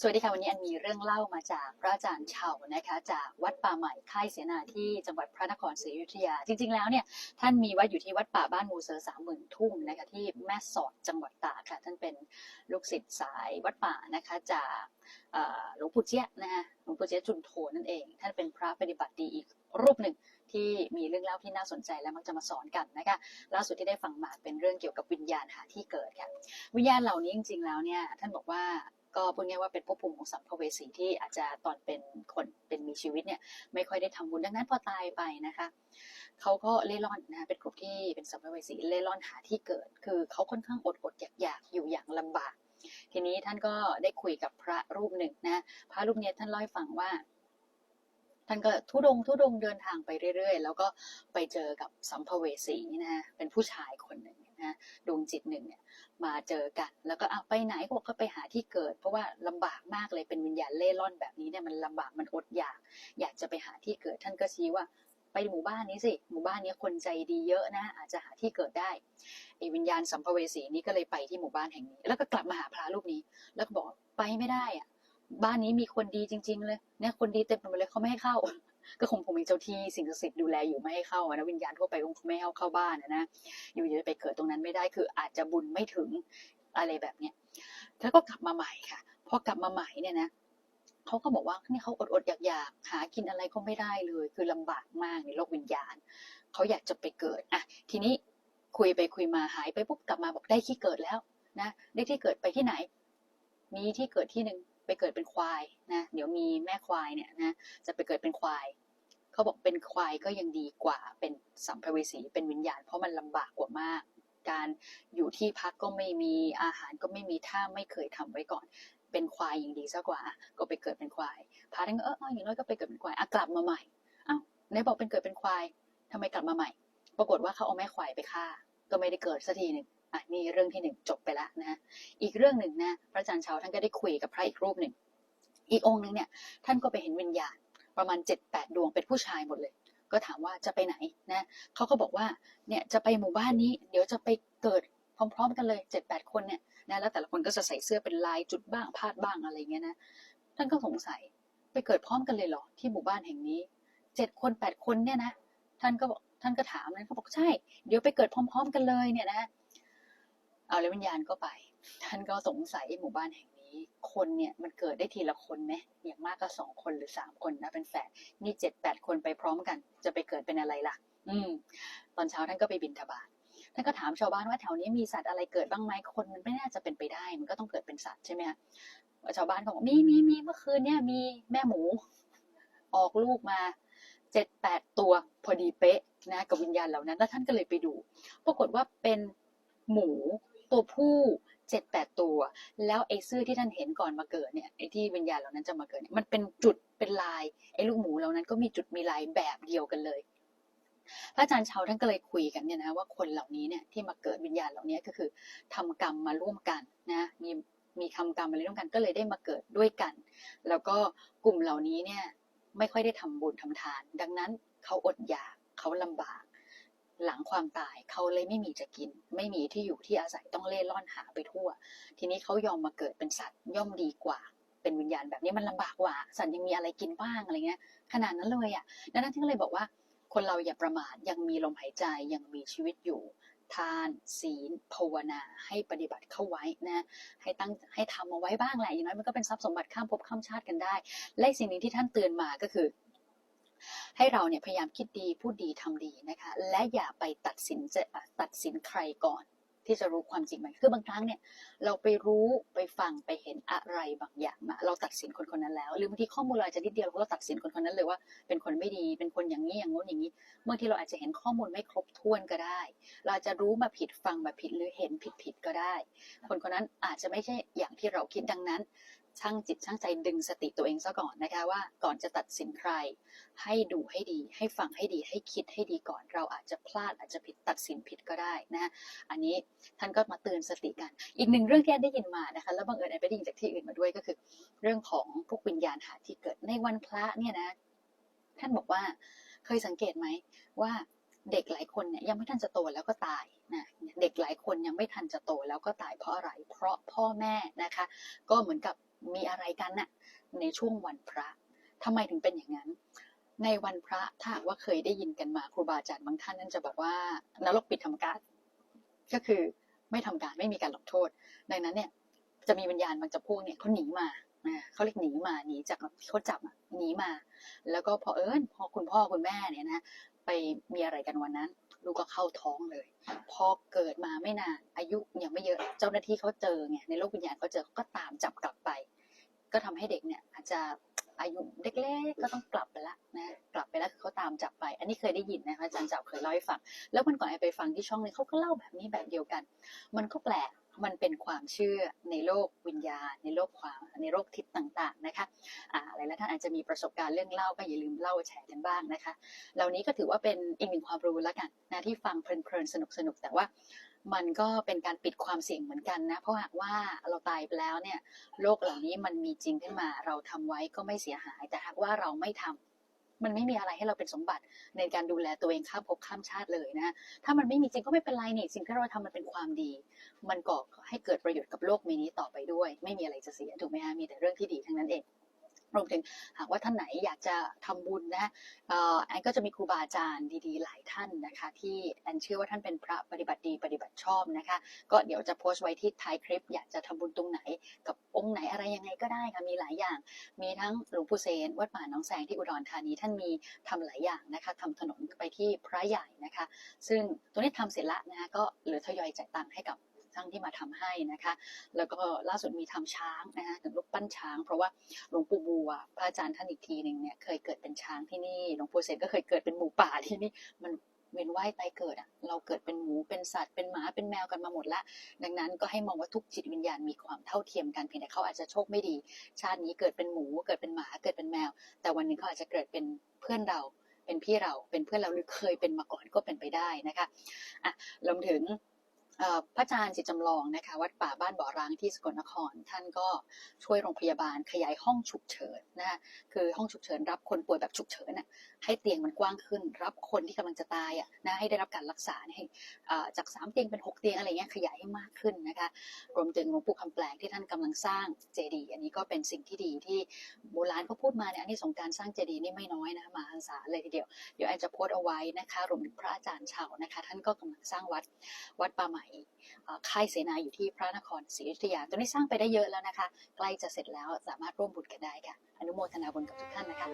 สวัสดีค่ะวันนี้อันมีเรื่องเล่ามาจากพระอาจารย์เฉานะคะ จากวัดป่าใหม่ค่ายเสนาที่จังหวัดพระนครศรีอยุธยา จริง ๆ แล้วเนี่ยท่านมีวัดอยู่ที่วัดป่าบ้านมูเซอร์สามหมื่นทุ่งนะคะที่แม่สอดจังหวัดตากค่ะ ท่านเป็นลูกศิษย์สายวัดป่านะคะจากหลวงปู่เจี๊ยนะคะหลวงปู่เจี๊ยจุนโทนั่นเอง ท่านเป็นพระปฏิบัติดีอีกรูปหนึ่งที่มีเรื่องเล่าที่น่าสนใจและมักจะมาสอนกันนะคะล่าสุดที่ได้ฟังมาเป็นเรื่องเกี่ยวกับวิญญาณหาที่เกิดค่ะวิญญาณเหล่านี้จริง ๆ แล้วเนี่ยท่านบอกว่า ก็พูดง่ายว่าเป็นภพภูมิของสัมภเวสีที่อาจจะตอนเป็นคนเป็นมีชีวิตเนี่ยไม่ค่อยได้ทำบุญดังนั้นพอตายไปนะคะเขาก็เล่ร่อนนะเป็นกลุ่มที่เป็นสัมภเวสีเล่ร่อนหาที่เกิด คือเขาค่อนข้างอดอดอยากๆอยู่อย่างลำบาก ทีนี้ท่านก็ได้คุยกับพระรูปหนึ่งนะพระรูปเนี้ยท่านเล่าให้ฟังว่าท่านก็ทุดงทุดงเดินทางไปเรื่อยๆ แล้วก็ไปเจอกับสัมภเวสีนะเป็นผู้ชายคนหนึ่ง นะดวงจิตหนึ่งเนี่ยมาเจอกัน แล้วก็เอาไปไหนก็บอกก็ไปหาที่เกิด เพราะว่าลำบากมากเลยเป็นวิญญาณเล่ร่อนแบบนี้เนี่ยมันลำบากมันอดอยาก อยากจะไปหาที่เกิดท่านก็ชี้ว่าไปหมู่บ้านนี้สิ หมู่บ้านนี้คนใจดีเยอะนะ อาจจะหาที่เกิดได้ไอ้วิญญาณสัมภเวสีนี้ก็เลยไปที่หมู่บ้านแห่งนี้ แล้วก็กลับมาหาพระรูปนี้ แล้วก็บอกไปไม่ได้อะ บ้านนี้มีคนดีจริง ๆ เลยเนี่ยคนดีเต็มไปหมดเลยเขาไม่ให้เข้า ก็คงคงมีเจ้าที่สิ่งศักดิ์สิทธิ์ดูแลอยู่ไม่ให้เข้าอนะวิญญาณทั่วไปคงไม่ให้เข้าบ้านนะอยู่จะไปเกิดตรงนั้นไม่ได้คืออาจจะบุญไม่ถึงอะไรแบบเนี้ยแล้วก็กลับมาใหม่ค่ะพอกลับมาใหม่เนี่ยนะเขาก็บอกว่านี่เขาอดอดๆอยากๆหากินอะไรก็ไม่ได้เลย คือลำบากมากในโลกวิญญาณ เขาอยากจะไปเกิดอะทีนี้คุยไปคุยมาหายไปปุ๊บกลับมาบอกได้ที่เกิดแล้วนะได้ที่เกิดไปที่ไหน มีที่เกิดที่หนึ่ง ไปเกิดเป็นควายนะเดี๋ยวมีแม่ควายเนี่ยนะจะไปเกิดเป็นควายเขาบอกเป็นควายก็ยังดีกว่าเป็นสัมภเวสีเป็นวิญญาณ เพราะมันลำบากกว่ามาก การอยู่ที่พักก็ไม่มีอาหารก็ไม่มีถ้าไม่เคยทำไว้ก่อน เป็นควายยังดีซะกว่า ก็ไปเกิดเป็นควายพระท่านก็เอออออย่างน้อยก็ไปเกิดเป็นควายอะกลับมาใหม่อ้าวไหนบอกเป็นเกิดเป็นควายทำไมกลับมาใหม่ ปรากฏว่าเขาเอาแม่ควายไปฆ่า ก็ไม่ได้เกิดสักทีหนึ่ง อะนี่เรื่องที่หนึ่งจบไปแล้วนะอีกเรื่องหนึ่งนะพระอาจารย์เชาท่านก็ได้คุยกับพระอีกรูปหนึ่งอีกองค์หนึ่งเนี่ยท่านก็ไปเห็นวิญญาณ ประมาณเจ็ดแปดดวงเป็นผู้ชายหมดเลย ก็ถามว่าจะไปไหนนะเขาก็บอกว่าเนี่ยจะไปหมู่บ้านนี้ เดี๋ยวจะไปเกิดพร้อม ๆ กันเลยเจ็ดแปดคนเนี่ยนะแล้วแต่ละคนก็จะใส่เสื้อเป็นลายจุดบ้างพาดบ้างอะไรเงี้ยนะท่านก็สงสัยไปเกิดพร้อมกันเลยเหรอที่หมู่บ้านแห่งนี้เจ็ดคนแปดคนเนี่ยนะท่านก็บอกท่านก็ถามนะเขาบอกใช่ เดี๋ยวไปเกิดพร้อม ๆ กันเลยเนี่ยนะ เอาแล้ววิญญาณก็ไป ท่านก็สงสัยหมู่บ้านแห่งนี้ คนเนี่ยมันเกิดได้ทีละคนไหมอย่างมากก็สองคนหรือสามคนนะเป็นแฝดนี่เจ็ดแปดคนไปพร้อมกัน จะไปเกิดเป็นอะไรล่ะ อืม ตอนเช้าท่านก็ไปบินทบาทท่านก็ถามชาวบ้านว่าแถวนี้มีสัตว์อะไรเกิดบ้างไหมคนมันไม่น่าจะเป็นไปได้ มันก็ต้องเกิดเป็นสัตว์ใช่ไหมคะชาวบ้านก็บอกมีมีมีเมื่อคืนเนี่ยมีแม่หมู ออกลูกมาเจ็ดแปดตัวพอดีเป๊ะนะกับวิญญาณเหล่านั้น แล้วท่านก็เลยไปดู ปรากฏว่าเป็นหมู ตัวผู้เจ็ดแปดตัว แล้วไอ้เสื้อที่ท่านเห็นก่อนมาเกิดเนี่ยไอ้ที่วิญญาณเหล่านั้นจะมาเกิดเนี่ยมันเป็นจุดเป็นลายไอ้ลูกหมูเหล่านั้นก็มีจุดมีลายแบบเดียวกันเลยพระอาจารย์เชาท่านก็เลยคุยกันเนี่ยนะว่าคนเหล่านี้เนี่ยที่มาเกิดวิญญาณเหล่านี้ก็คือทำกรรมมาร่วมกันนะมีมีทำกรรมมาร่วมกันก็เลยได้มาเกิดด้วยกัน แล้วก็กลุ่มเหล่านี้เนี่ยไม่ค่อยได้ทำบุญทำทาน ดังนั้นเขาอดอยากเขาลำบาก หลังความตายเขาเลยไม่มีจะกิน ไม่มีที่อยู่ที่อาศัยต้องเล่ร่อนหาไปทั่ว ทีนี้เขายอมมาเกิดเป็นสัตว์ย่อมดีกว่า เป็นวิญญาณแบบนี้มันลำบากกว่า สัตว์ยังมีอะไรกินบ้างอะไรเงี้ยขนาดนั้นเลยอะดังนั้นที่ก็เลยบอกว่า คนเราอย่าประมาทยังมีลมหายใจยังมีชีวิตอยู่ ทานศีลภาวนาให้ปฏิบัติเข้าไว้นะให้ตั้งให้ทำเอาไว้บ้างแหละอย่างน้อยมันก็เป็นทรัพย์สมบัติข้ามภพข้ามชาติกันได้ และสิ่งนี้ที่ท่านเตือนมาก็คือ ให้เราเนี่ยพยายามคิดดีพูดดีทำดีนะคะ และอย่าไปตัดสินจะตัดสินใครก่อน ที่จะรู้ความจริงไหมคือบางครั้งเนี่ยเราไปรู้ไปฟังไปเห็นอะไรบางอย่างมาเราตัดสินคนคนนั้นแล้ว หรือบางทีข้อมูลเราอาจจะนิดเดียวเราก็ตัดสินคนคนนั้นเลยว่า เป็นคนไม่ดีเป็นคนอย่างนี้อย่างโน้นอย่างนี้บางทีเราอาจจะเห็นข้อมูลไม่ครบถ้วนก็ได้ เราอาจจะรู้มาผิดฟังมาผิดหรือเห็นผิดผิดก็ได้ คนคนนั้นอาจจะไม่ใช่อย่างที่เราคิดดังนั้น ช่างจิตช่างใจดึงสติตัวเองซะก่อนนะคะว่าก่อนจะตัดสินใคร ให้ดูให้ดี ให้ฟังให้ดี ให้คิดให้ดีก่อน เราอาจจะพลาดอาจจะผิดตัดสินผิดก็ได้นะอันนี้ท่านก็มาเตือนสติกัน อีกหนึ่งเรื่องที่ได้ยินมานะคะแล้วบังเอิญแอนไปได้ยินจากที่อื่นมาด้วยก็คือ เรื่องของพวกวิญญาณหาที่เกิดในวันพระเนี่ยนะท่านบอกว่าเคยสังเกตไหมว่าเด็กหลายคนเนี่ยยังไม่ทันจะโตแล้วก็ตายนะเด็กหลายคนยังไม่ทันจะโตแล้วก็ตายเพราะอะไร เพราะพ่อแม่นะคะ ก็เหมือนกับ มีอะไรกันน่ะในช่วงวันพระทำไมถึงเป็นอย่างนั้น ในวันพระถ้าว่าเคยได้ยินกันมาครูบาอาจารย์บางท่านนั่นจะบอกว่านรกปิดทำการ ก็คือไม่ทำการไม่มีการลงโทษ ดังนั้นเนี่ยจะมีวิญญาณบางจำพวกเนี่ยเขาหนีมาเขาเรียกหนีมาหนีจากเขาจับอะหนีมา แล้วก็พอเอิญพอคุณพ่อคุณแม่เนี่ยนะไปมีอะไรกันวันนั้นลูกก็เข้าท้องเลย พอเกิดมาไม่นานอายุยังไม่เยอะเจ้าหน้าที่เขาเจอไงในโลกวิญญาณเขาเจอเขาก็ตามจับกลับไป ก็ทำให้เด็กเนี่ยอาจจะอายุเล็กๆก็ต้องกลับไปละนะกลับไปแล้วคือเขาตามจับไป อันนี้เคยได้ยินนะคะอาจารย์จับเคยเล่าให้ฟังแล้วมันก่อนไอไปฟังที่ช่องนี้เขาก็เล่าแบบนี้แบบเดียวกัน มันก็แปลกมันเป็นความเชื่อในโลกวิญญาณ ในโลกความในโลกทิศต่างๆนะคะอ่าหลายๆท่านอาจจะมีประสบการณ์เรื่องเล่าก็อย่าลืมเล่าแชร์กันบ้างนะคะ เหล่านี้ก็ถือว่าเป็นอีกหนึ่งความรู้แล้วกันนะที่ฟังเพลินๆสนุกๆแต่ว่า มันก็เป็นการปิดความเสี่ยงเหมือนกันนะ เพราะหากว่าเราตายไปแล้วเนี่ยโลกเหล่านี้มันมีจริงขึ้นมา เราทำไว้ก็ไม่เสียหาย แต่หากว่าเราไม่ทำมันไม่มีอะไรให้เราเป็นสมบัติในการดูแลตัวเองข้ามภพข้ามชาติเลยนะ ถ้ามันไม่มีจริงก็ไม่เป็นไรนี่สิ่งที่เราทำมันเป็นความดี มันก่อให้เกิดประโยชน์กับโลกใบนี้ต่อไปด้วย ไม่มีอะไรจะเสียถูกไหมฮะมีแต่เรื่องที่ดีทั้งนั้นเอง รวมถึงหากว่าท่านไหนอยากจะทำบุญนะเอ่อแอนก็จะมีครูบาอาจารย์ดีๆ หลายท่านนะคะ ที่แอนเชื่อว่าท่านเป็นพระปฏิบัติดีปฏิบัติชอบนะคะ ก็เดี๋ยวจะโพสต์ไว้ที่ท้ายคลิป อยากจะทำบุญตรงไหน กับองค์ไหนอะไรยังไงก็ได้ค่ะมีหลายอย่าง มีทั้งหลวงปู่เซนวัดป่าหนองแสงที่อุดรธานีท่านมีทำหลายอย่างนะคะทำถนนไปที่พระใหญ่นะคะ ซึ่งตัวนี้ทำเสร็จละนะคะก็เหลือทยอยจ่ายตังค์ให้กับ ช่างที่มาทำให้นะคะ แล้วก็ล่าสุดมีทำช้างนะคะถึงรูปปั้นช้าง เพราะว่าหลวงปู่บัวพระอาจารย์ท่านอีกทีหนึ่งเนี่ยเคยเกิดเป็นช้างที่นี่หลวงปู่เสนก็เคยเกิดเป็นหมูป่าที่นี่มันเวียนว่ายตายเกิดอะเราเกิดเป็นหมูเป็นสัตว์เป็นหมาเป็นแมวกันมาหมดละ ดังนั้นก็ให้มองว่าทุกจิตวิญญาณมีความเท่าเทียมกันเพียงแต่เขาอาจจะโชคไม่ดี ชาตินี้เกิดเป็นหมูเกิดเป็นหมาเกิดเป็นแมว แต่วันหนึงเขาอาจจะเกิดเป็นเพื่อนเราเป็นพี่เราเป็นเพื่อนเราหรือเคยเป็นมาก่อนก็เป็นไปได้นะคะอะรวมถึง พระอาจารย์จิตจำลองนะคะวัดป่าบ้านบ่อร้างที่สกลนคร ท่านก็ช่วยโรงพยาบาลขยายห้องฉุกเฉินนะคะคือห้องฉุกเฉินรับคนป่วยแบบฉุกเฉินน่ะให้เตียงมันกว้างขึ้น รับคนที่กำลังจะตายอะนะให้ได้รับการรักษาให้อ่าจาก3เตียงเป็น 6 เตียงอะไรเงี้ยขยายให้มากขึ้นนะคะรวมถึงหลวงปู่คำแปลงที่ท่านกำลังสร้างเจดีย์อันนี้ก็เป็นสิ่งที่ดีที่โบราณเขาพูดมาเนี่ยอันนี้สงการสร้างเจดีย์นี่ไม่น้อยนะคะมหาศาเลยทีเดียวเดี๋ยวแอนจะโพสต์เอาไว้นะคะรวมถึงพระอาจารย์เฉานะคะ ท่านก็กำลังสร้างวัดวัดป่าใหม่ค่ายเสนาอยู่ที่พระนครศรีอยุธยาตอนนี้สร้างไปได้เยอะแล้วนะคะ ใกล้จะเสร็จแล้วสามารถร่วมบุญกันได้ค่ะ อนุโมทนาบุญกับทุกท่านนะคะ